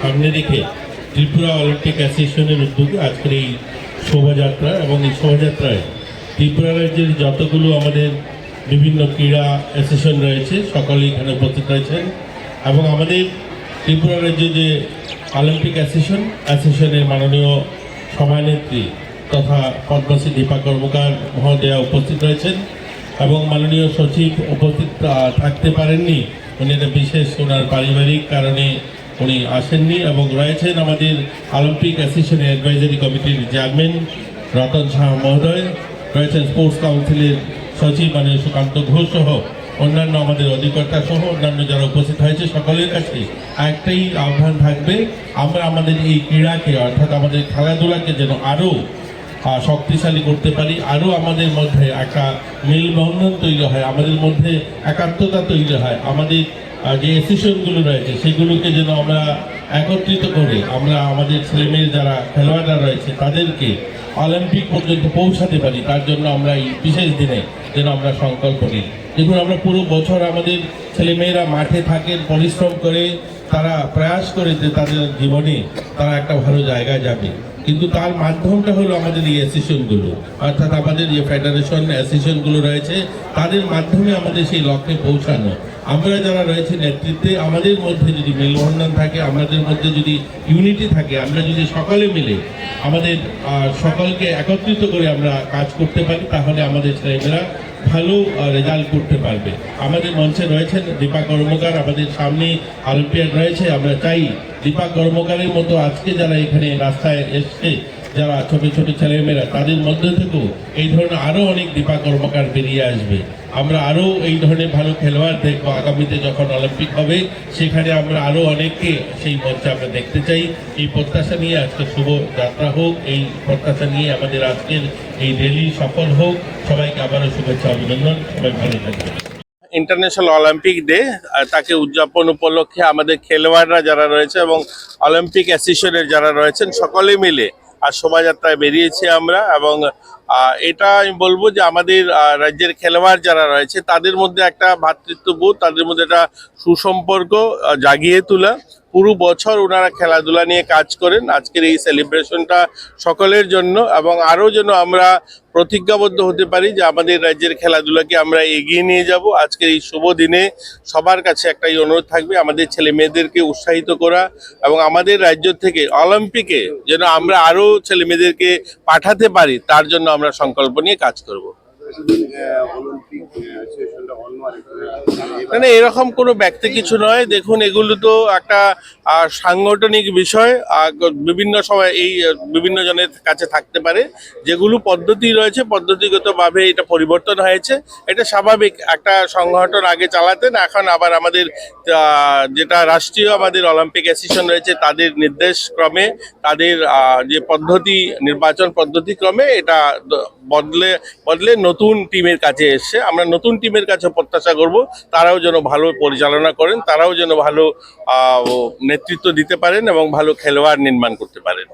সামনে রেখে ত্রিপুরা অলিম্পিক অ্যাসোসিয়েশনের উদ্যোগে আজকের এই শোভাযাত্রা এবং এই শোভাযাত্রায় ত্রিপুরা রাজ্যের যতগুলো আমাদের বিভিন্ন ক্রীড়া অ্যাসোসিয়েশন রয়েছে, সকলেই এখানে উপস্থিত রয়েছেন এবং আমাদের ত্রিপুরা রাজ্যে যে অলিম্পিক অ্যাসোসিয়েশন, অ্যাসোসিয়েশনের মাননীয় সভানেত্রী তথা পদ্মশ্রী দীপা কর্মকার মহোদয়া উপস্থিত রয়েছেন এবং মাননীয় সচিব উপস্থিত থাকতে পারেননি। উনি একটা বিশেষ ওনার পারিবারিক কারণে উনি আসেননি এবং রয়েছেন আমাদের অলিম্পিক অ্যাসোসিয়েশন অ্যাডভাইজারি কমিটির চেয়ারম্যান রতন শাহ মহোদয়, রয়েছেন স্পোর্টস কাউন্সিলের সচিব মাননীয় সুকান্ত ঘোষ সহ অন্যান্য আমাদের অধিকর্তা সহ অন্যান্য যারা উপস্থিত হয়েছে সকলের কাছে একটাই আহ্বান থাকবে, আমরা আমাদের এই ক্রীড়াকে অর্থাৎ আমাদের খেলাধুলাকে যেন আরও শক্তিশালী করতে পারি। আরও আমাদের মধ্যে একটা মেলবন্ধন তৈরি হয়, আমাদের মধ্যে একাত্মতা তৈরি হয়। আমাদের যে অ্যাসোসিয়েশনগুলো রয়েছে, সেগুলোকে যেন আমরা একত্রিত করে আমরা আমাদের ছেলেমেয়ের যারা খেলোয়াড়রা রয়েছে, তাদেরকে অলিম্পিক পর্যন্ত পৌঁছাতে পারি, তার জন্য আমরা এই বিশেষ দিনে যেন আমরা সংকল্প নিই। দেখুন, আমরা পুরো বছর আমাদের ছেলেমেয়েরা মাঠে থাকেন, পরিশ্রম করে, তারা প্রয়াস করে যে তাদের জীবনে তারা একটা ভালো জায়গায় যাবে। কিন্তু তার মাধ্যমটা হলো আমাদের এই অ্যাসোসিয়েশনগুলো অর্থাৎ আমাদের যে ফেডারেশন অ্যাসোসিয়েশনগুলো রয়েছে, তাদের মাধ্যমে আমাদের সেই লক্ষ্যে পৌঁছানো। আমরা যারা রয়েছে নেতৃত্বে, আমাদের মধ্যে যদি মেলবন্ধন থাকে, আমাদের মধ্যে যদি ইউনিটি থাকে, আমরা যদি সকলে মিলে আমাদের সকলকে একত্রিত করে আমরা কাজ করতে পারি, তাহলে আমাদের ছেলেমেয়েরা ভালো রেজাল্ট করতে পারবে। আমাদের মঞ্চে রয়েছেন দীপা কর্মকার, আমাদের সামনে অলিম্পিয়াড রয়েছে। আমরা চাই দীপা কর্মকারের মতো আজকে যারা এখানে রাস্তায় এসছে যারা ছোট ছোট ছেলেমেয়েরা, তাদের মধ্যে থেকেও এই ধরনের আরও অনেক দীপা কর্মকার বেরিয়ে আসবে। আমরা আরও এই ধরনের ভালো খেলোয়াড় দেখব আগামীতে যখন অলিম্পিক হবে, সেখানে আমরা আরও অনেককে সেই মঞ্চে আমরা দেখতে চাই। এই প্রত্যাশা নিয়ে আজকে শুভ যাত্রা হোক, এই প্রত্যাশা নিয়ে আমাদের আজকের এই র্যালি সফল হোক। সবাইকে আবারও শুভেচ্ছা, অভিনন্দন। সবাই ভালো থাকবেন। ইন্টারন্যাশনাল অলিম্পিক ডে তাকে উদযাপন উপলক্ষে আমাদের খেলোয়াড়রা যারা রয়েছে এবং অলিম্পিক অ্যাসোসিয়েশনের যারা রয়েছেন, সকলে মিলে আর শোভাযাত্রায় বেরিয়েছি আমরা এবং এটা আমি বলব যে আমাদের রাজ্যের খেলোয়াড় যারা রয়েছে তাদের মধ্যে একটা ভ্রাতৃত্ববোধ তাদের মধ্যে একটা সুসম্পর্ক জাগিয়ে তোলা। পুরো বছর ওনারা খেলাধুলা নিয়ে কাজ করেন। আজকের এই সেলিব্রেশনটা সকলের জন্য এবং আরও যেন আমরা প্রতিজ্ঞাবদ্ধ হতে পারি যে আমাদের রাজ্যের খেলাধুলাকে আমরা এগিয়ে নিয়ে যাব। আজকের এই শুভ দিনে সবার কাছে একটাই অনুরোধ থাকবে, আমাদের ছেলে মেয়েদেরকে উৎসাহিত করা এবং আমাদের রাজ্য থেকে অলিম্পিকে যেন আমরা আরও ছেলে মেয়েদেরকে পাঠাতে পারি, তার জন্য আমরা সংকল্প নিয়ে কাজ করব। মানে এরকম কোনো ব্যক্তি কিছু নয়। দেখুন, এগুলো তো একটা সাংগঠনিক বিষয়। বিভিন্ন সময় এই বিভিন্ন জনের কাছে থাকতে পারে। যেগুলো পদ্ধতি রয়েছে, পদ্ধতিগতভাবে এটা পরিবর্তন হয়েছে। এটা স্বাভাবিক একটা সংগঠন আগে চালাতেন, এখন আবার আমাদের যেটা রাষ্ট্রীয় আমাদের অলিম্পিক অ্যাসোসিয়েশন রয়েছে, তাদের নির্দেশ ক্রমে, তাদের যে পদ্ধতি, নির্বাচন পদ্ধতি ক্রমে এটা বদলে বদলে নতুন টিমের কাছে এসছে আমরা নতুন টিমের কাছে প্রত্যাশা করব, তারাও যেন ভালো পরিচালনা করেন, তারাও যেন ভালো নেতৃত্ব দিতে পারেন এবং ভালো খেলোয়াড় নির্মাণ করতে পারেন।